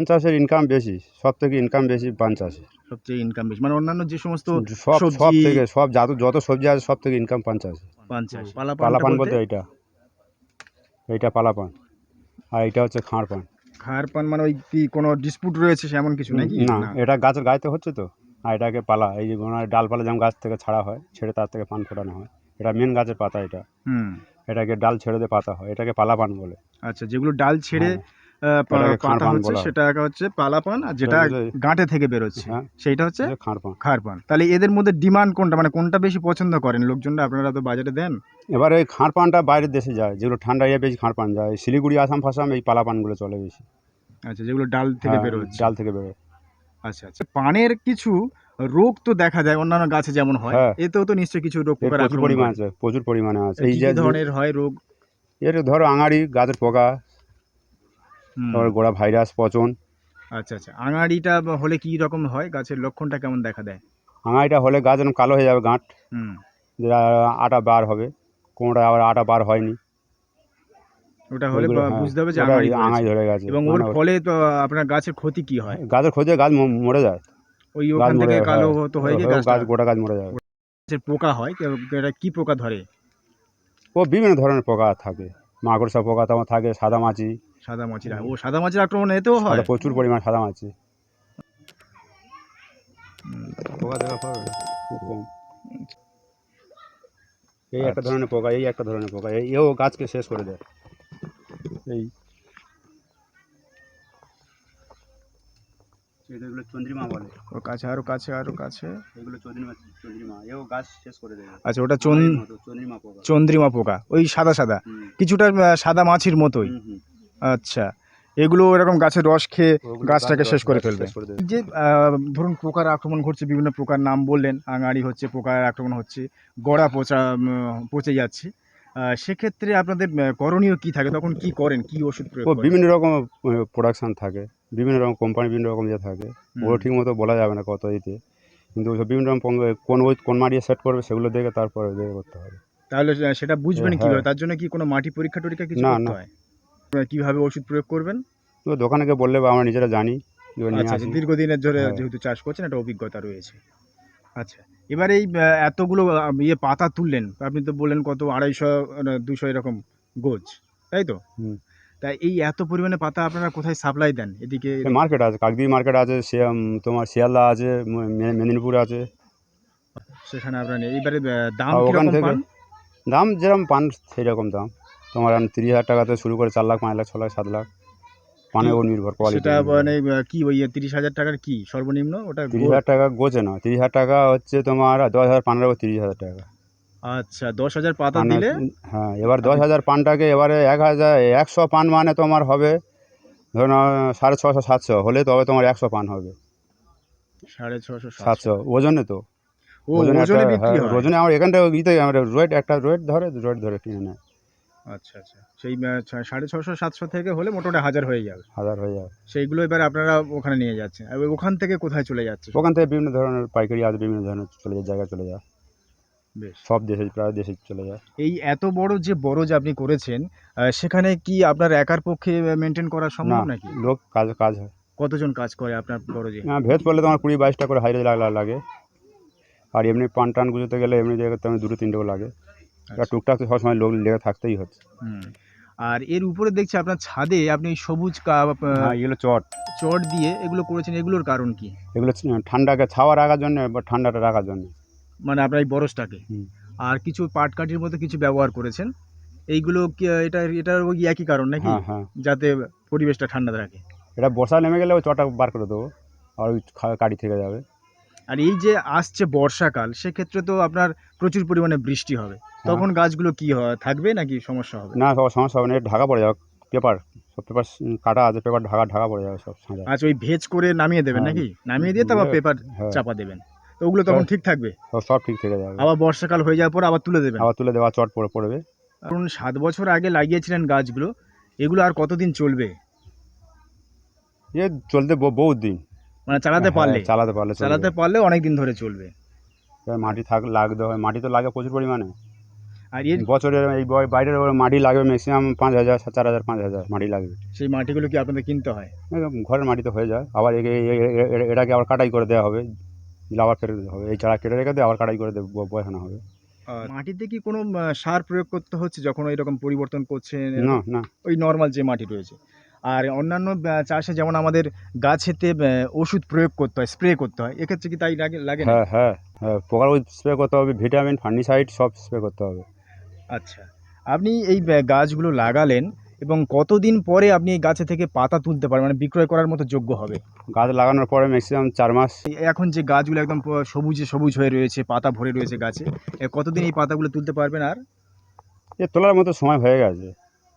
পান চাষের ইনকাম বেশি সব থেকে ইনকাম বেশি পান চাষে সবচেয়ে ইনকাম বেশি মানে অন্যান্য যে সমস্ত সব সব সবজি- থেকে সব যত যত সবজি আছে সব থেকে ইনকাম পান চাষে পান চাষ পালা পালা পান বলতে এইটা। এইটা পালা পান আর এইটা হচ্ছে খাঁড় পান খার পান মানে ওই কি কোনো ডিসপুট রয়েছে সেমন কিছু নাকি? না এটা গাছের গাইতে হচ্ছে তো। আর এটাকে পালা এই যে গোড়ার ডালপালা যেমন গাছ থেকে ছাড়া হয় ছেড়ে তার থেকে পান ফোটানো হয়। এটা মেন গাছের পাতা এটা। হুম। এটাকে ডাল ছেড়ে দিয়ে পাতা হয়। এটাকে পালা পান বলে। আচ্ছা যেগুলো ডাল ছেড়ে হ্যাঁ। পাতা হচ্ছে। সেটা হচ্ছে পালা পান আর যেটা গাঁটে থেকে বেরোচ্ছে হ্যাঁ। সেইটা হচ্ছে এটা খাঁড় পান। খার পান। তাহলে এদের মধ্যে ডিমান্ড কোনটা? মানে কোনটা বেশি পছন্দ করেন? লোকজনরা আপনারা তো বাজারে দেন। এবার এই খাঁড় পানটা বাইরের দেশে যায় যেগুলো ঠান্ডা ইয়ে বেশি খাঁড় পান যায়। শিলিগুড়ি আসাম ফাসাম এই পালা পানগুলো চলে বেশি। আচ্ছা যেগুলো ডাল থেকে হ্যাঁ, বেরোচ্ছে। ডাল থেকে বেরোয়। আচ্ছা আচ্ছা। পানের কিছু রোগ তো দেখা যায় অন্যান্য গাছে যেমন হয় হ্যাঁ। এতেও তো নিশ্চয়ই কিছু রোগ প্রচুর পরিমাণ আছে প্রচুর পরিমাণে আছে। এই যে ধরনের হয় রোগ? এর ধরো আঙাড়ি গাছের পোকা তারপর গোড়া ভাইরাস পচন। আচ্ছা আচ্ছা। আঙাড়িটা হলে কি রকম হয়? গাছের লক্ষণটা কেমন দেখা দেয়? আঙাড়িটা হলে গাছ যেন কালো হয়ে যাবে গাঁট। আটা বার হবে। কোনোটা আবার আটা বার হয়নি। ওটা হলে হ্যাঁ, বুঝতে হবে যে আঙাড়ি আঙাড়ি ধরে গেছে। এবং ওর মানে ফলে তো আপনার গাছের ক্ষতি কি হয়? গাছের ক্ষতি গাছ মরে যায়। ওই ওখান থেকে কালো হ্যাঁ। তো হয়ে গিয়ে ও গাছ গোটা গাছ মরে যায়। গাছের পোকা হয়? এটা কি পোকা ধরে? ও বিভিন্ন ধরনের পোকা থাকে। মাকড়সা পোকা তেমন থাকে সাদা মাছি সাদা মাছিরা ও সাদা মাছির আক্রমণ এতেও হয়? প্রচুর পরিমাণ সাদা মাছি পোকা দেখা পাবে? এই একটা আচ্ছা। ধরনের পোকা এই একটা ধরনের পোকা এই এও গাছকে শেষ করে দেয়। এই। এগুলো চন্দ্রিমা বলে। ও কাছে আরও কাছে আরও কাছে। এগুলো চন্দ্রিমা চন্দ্রিমা এও গাছ শেষ করে দেয়। আচ্ছা ওটা চন্দ্রিমা পোকা। চন্দ্রিমা পোকা ওই সাদা সাদা। কিছুটা সাদা মাছির মতোই। আচ্ছা। এগুলো এরকম গাছের রস খেয়ে গাছটাকে গাছ- শেষ করে ফেলবে। যে ধরুন পোকার আক্রমণ ঘটছে বিভিন্ন প্রকার নাম বললেন আঙাড়ি হচ্ছে পোকার আক্রমণ হচ্ছে গড়া পচা পচে যাচ্ছে। সেক্ষেত্রে আপনাদের করণীয় কি থাকে? তখন কি করেন? কি ওষুধ? বিভিন্ন রকম প্রোডাকশন থাকে। বিভিন্ন রকম কোম্পানি বিভিন্ন রকম যে থাকে। ওগুলো ঠিক মতো বলা যাবে না কত ইতে কিন্তু বিভিন্ন রকম কোন ওই কোন মাটি সেট করবে সেগুলো দেখে তারপরে দেখে করতে হবে। তাহলে সেটা বুঝবেন হ্যাঁ। কীভাবে? তার জন্য কি কোনো মাটি পরীক্ষা টরীক্ষা কিছু না, না। হয়? আপনারা কীভাবে ওষুধ প্রয়োগ করবেন? তো দোকানে বললে বা আমরা নিজেরা জানি আচ্ছা আচ্ছা, দীর্ঘদিনের ধরে হ্যাঁ। যেহেতু চাষ করছেন একটা অভিজ্ঞতা রয়েছে। আচ্ছা এবার এই আহ, এতগুলো আহ, ইয়ে পাতা তুললেন আপনি তো বললেন কত আড়াইশো দুশো এরকম গোজ তাই তো? হুম। তা এই এত পরিমাণে পাতা আপনারা কোথায় সাপ্লাই দেন? এদিকে মার্কেট আছে কাকদি মার্কেট আছে সে উম, তোমার শিয়ালদা আছে মে- মে- মেদিনীপুর আছে। সেখানে আপনারা নেই। এইবারে আহ, দাম আর ওখান কীরকম থেকে পান? দাম যেরকম পান সেই রকম দাম। তোমার এখন তিরিশ হাজার টাকা থেকে শুরু করে চার লাখ পাঁচ লাখ ছ লাখ সাত লাখ। পানের উপর নির্ভর কোয়ালিটি সেটা মানে কি ওই তিরিশ হাজার টাকার কি? সর্বনিম্ন? ওটা তিরিশ হাজার টাকা গোছে না তিরিশ হাজার টাকা হচ্ছে তোমার দশ হাজার পনেরো তিরিশ হাজার টাকা। আচ্ছা দশ হাজার পাতা পানের- দিলে? হ্যাঁ এবার দশ হাজার পানটাকে এবারে এক হাজার একশো পান মানে তোমার হবে ধরুন সাড়ে ছশো সাতশো। হলে তবে তোমার একশো পান হবে। সাড়ে ছশো সাতশো। ওজনে তো। ওজনে ওজনে হ্যাঁ, ওজনে আমার এখানটা ইতে আমরা রোয়েট একটা রোয়েট ধরে রোয়েট ধরে কিনে নেয়। আচ্ছা আচ্ছা। সেই আহ, সাড়ে ছশো সাতশো থেকে হলে মোটামুটি হাজার হয়ে যাবে। হাজার হয়ে যাবে। সেইগুলো এবার আপনারা ওখানে নিয়ে যাচ্ছেন। আর ওখান থেকে কোথায় চলে যাচ্ছে ওখান থেকে বিভিন্ন ধরনের পাইকারি আছে বিভিন্ন ধরনের চলে যায় জায়গায় চলে যায়। বেশ। সব দেশে প্রায় দেশে চলে যায়। এই এত বড় যে বরজ আপনি করেছেন আহ, সেখানে কি আপনার একার পক্ষে মেনটেন করা না সম্ভব নাকি? লোক কাজ কাজ হয়। কতজন কাজ করে আপনার বরজে না, ভেজ পড়লে তোমার কুড়ি বাইশটা করে হাইরে লাগে। আর এমনি পান টান গুজোতে গেলে এমনি জায়গাতে আমি দুটো তিনটেও লাগে। আর আচ্ছা, টুকটাক তো সবসময় লোক লেগে থাকতেই হচ্ছে। আর এর উপরে দেখছি আপনার ছাদে আপনি সবুজ কা- আহ, হ্যাঁ এগুলো চট। চট দিয়ে এগুলো করেছেন এগুলোর কারণ কি? এগুলো ঠান্ডাকে ছাওয়া রাখার জন্য বা ঠান্ডাটা রাখার জন্য। মানে আপনার এই বরজটাকে হুম। আর কিছু পাটকাঠির মতো কিছু ব্যবহার করেছেন? এইগুলো এটা এটার ওই একই কারণ নাকি? হ্যাঁ হ্যাঁ। যাতে পরিবেশটা ঠান্ডা থাকে। এটা বর্ষা নেমে গেলে ওই চটা বার করে দেবো আর ওই কাটি থেকে যাবে। আর এই যে আসছে বর্ষাকাল সেক্ষেত্রে তো আপনার প্রচুর পরিমাণে বৃষ্টি হবে। তখন গাছগুলো কি হয় থাকবে নাকি সমস্যা হবে? না সব সমস্যা হবে না এটা ঢাকা পড়ে যাবে পেপার সব পেপার কাটা আছে পেপার ঢাকা ঢাকা পড়ে যাবে সব সাঁজা আচ্ছা ওই ভেজ করে নামিয়ে দেবেন হ্যাঁ। নাকি? নামিয়ে দিয়ে তারপর দিয়ে- পেপার হ্যাঁ চাপা দেবেন। তো ওগুলো তখন ঠিক থাকবে? সব ঠিক থেকে যাবে। আবার বর্ষাকাল হয়ে যাওয়ার পর আবার তুলে দেবেন? আবার তুলে দেওয়া চট পড়ে পড়বে। কারণ সাত বছর আগে লাগিয়েছিলেন গাছগুলো এগুলো আর কতদিন চলবে? এ চলতে বহুত দিন। মানে চালাতে হ্যাঁ, পারলে। চালাতে পারলে চালাতে পারলে অনেক দিন ধরে চলবে। এবার মাটি থাক লাগতে হয়। মাটি তো লাগে প্রচুর পরিমাণে। আর এর বছরে এই বাইরের মাটি লাগবে ম্যাক্সিমাম পাঁচ হাজার চার হাজার পাঁচ হাজার মাটি লাগবে। সেই মাটিগুলো কি আপনাদের কিনতে হয়? ঘরের মাটিতে হয়ে যায়। আবার এটাকে আবার কাটাই করে দেওয়া হবে। আবার ফেরত হবে। এই চারা কেটে রেখে দিয়ে আবার কাটাই করে দেবো বসানো হবে। আর মাটিতে কি কোনো সার প্রয়োগ করতে হচ্ছে যখন এরকম পরিবর্তন করছেন? না না। ওই নর্মাল যে মাটি রয়েছে। আর অন্যান্য চাষে যেমন আমাদের গাছেতে ওষুধ প্রয়োগ করতে হয় স্প্রে করতে হয় এক্ষেত্রে কি তাই লাগে লাগে হ্যাঁ হ্যাঁ হ্যাঁ পোকার ওই স্প্রে করতে হবে ভিটামিন ফার্নিসাইড সব স্প্রে করতে হবে। আচ্ছা আপনি এই গাছগুলো লাগালেন এবং কতদিন পরে আপনি এই গাছে থেকে পাতা তুলতে পারবেন? মানে বিক্রয় করার মতো যোগ্য হবে? গাছ লাগানোর পরে ম্যাক্সিমাম চার মাস। এখন যে গাছগুলো একদম সবুজে সবুজ হয়ে রয়েছে পাতা ভরে রয়েছে গাছে কতদিন এই পাতাগুলো তুলতে পারবেন আর? এ তোলার মতো সময় হয়ে গেছে।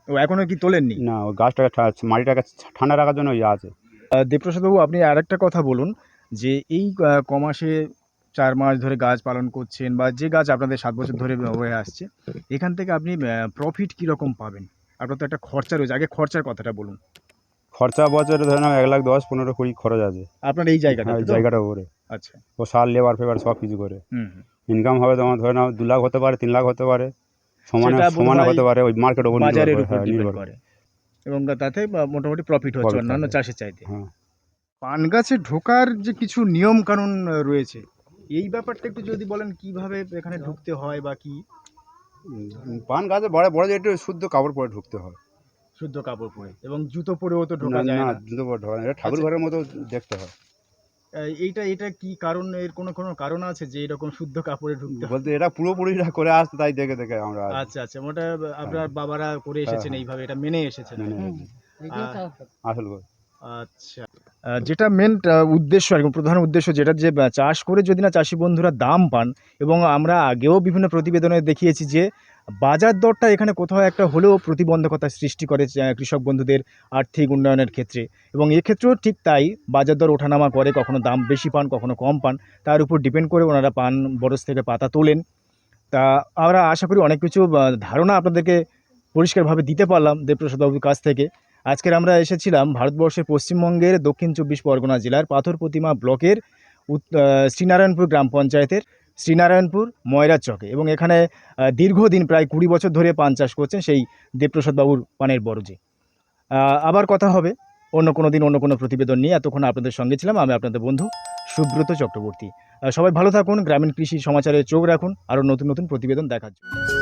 ও এখনও কি তোলেননি? না ওই গাছটাকে ঠা- মাটিটাকে ঠান্ডা রাখার জন্য ইয়ে আছে। আহ, দেবপ্রসাদবাবু আপনি আরেকটা কথা বলুন যে এই আহ, কমাসে চার মাস ধরে গাছ পালন করছেন বা যে গাছ আপনাদের সাত বছর ধরে হয়ে আসছে এখান থেকে আপনি প্রফিট কীরকম পাবেন? আপনার তো একটা খরচা রয়েছে। আগে খরচার কথাটা বলুন। খরচা বছরে ধরে নাও এক লাখ দশ পনেরো কুড়ি খরচ আছে। আপনার এই জায়গাটা হ্যাঁ, ওই জায়গাটার উপরে। আচ্ছা। ও সার লেবার ফেবার সব কিছু করে। হুম হুম। ইনকাম হবে তোমার ধরে নাও দু লাখ হতে পারে তিন লাখ হতে পারে। সমানে সমানে হতে পারে ওই মার্কেট ওপর বাজারের উপর হ্যাঁ, নির্ভর করে। এবং তাতে মোটামুটি প্রফিট হচ্ছে অন্যান্য চাষের চাইতে। হ্যাঁ। পান গাছে ঢোকার যে কিছু নিয়ম কানুন রয়েছে এই ব্যাপারটা একটু যদি বলেন কীভাবে এখানে ঢুকতে হয় বা কি? পান গাছে বড় বড় যে একটু শুদ্ধ কাপড় পরে ঢুকতে হয়। শুদ্ধ কাপড় পরে এবং জুতো পরেও তো ঢোকা যায় না জুতো পরে ঢোকা যায় এটা ঠাকুর আচ্ছা। ঘরের মতো দেখতে হয়। এইটা এটা কি কারণ এর কোনো কোনো কারণ আছে যে এরকম শুদ্ধ কাপড়ে ঢুকতে বলতে এটা পুরোপুরিরা করে আসতে তাই দেখে দেখে আমরা আচ্ছা আচ্ছা ওটা আপনার বাবারা করে এসেছেন হ্যাঁ। এইভাবে এটা মেনে এসেছেন। আসল কথা। আচ্ছা যেটা মেন উদ্দেশ্য আর প্রধান উদ্দেশ্য যেটা যে চাষ করে যদি না চাষি বন্ধুরা দাম পান, এবং আমরা আগেও বিভিন্ন প্রতিবেদনে দেখিয়েছি যে, বাজার দরটা এখানে কোথাও একটা হলেও প্রতিবন্ধকতা সৃষ্টি করে কৃষক বন্ধুদের আর্থিক উন্নয়নের ক্ষেত্রে। এবং এক্ষেত্রেও ঠিক তাই, বাজার দর ওঠানামা করে কখনো দাম বেশি পান, কখনো কম পান, তার উপর ডিপেন্ড করে ওনারা পান, বরস থেকে পাতা তোলেন। তা আমরা আশা করি অনেক কিছু ধারণা আপনাদেরকে পরিষ্কারভাবে দিতে পারলাম দেবপ্রসাদবাবুর কাছ থেকে। আজকের আমরা এসেছিলাম ভারতবর্ষের পশ্চিমবঙ্গের দক্ষিণ চব্বিশ পরগনা জেলার পাথর প্রতিমা ব্লকের শ্রীনারায়ণপুর গ্রাম পঞ্চায়েতের শ্রীনারায়ণপুর ময়রার চকে এবং এখানে দীর্ঘদিন প্রায় কুড়ি বছর ধরে পান চাষ করছেন সেই দেবপ্রসাদবাবুর পানের বরজে আবার কথা হবে। অন্য কোনো দিন অন্য কোনো প্রতিবেদন নিয়ে এতক্ষণ আপনাদের সঙ্গে ছিলাম। আমি আপনাদের বন্ধু সুব্রত চক্রবর্তী। সবাই ভালো থাকুন, গ্রামীণ কৃষি সমাচারে চোখ রাখুন, আরও নতুন নতুন প্রতিবেদন দেখার জন্য।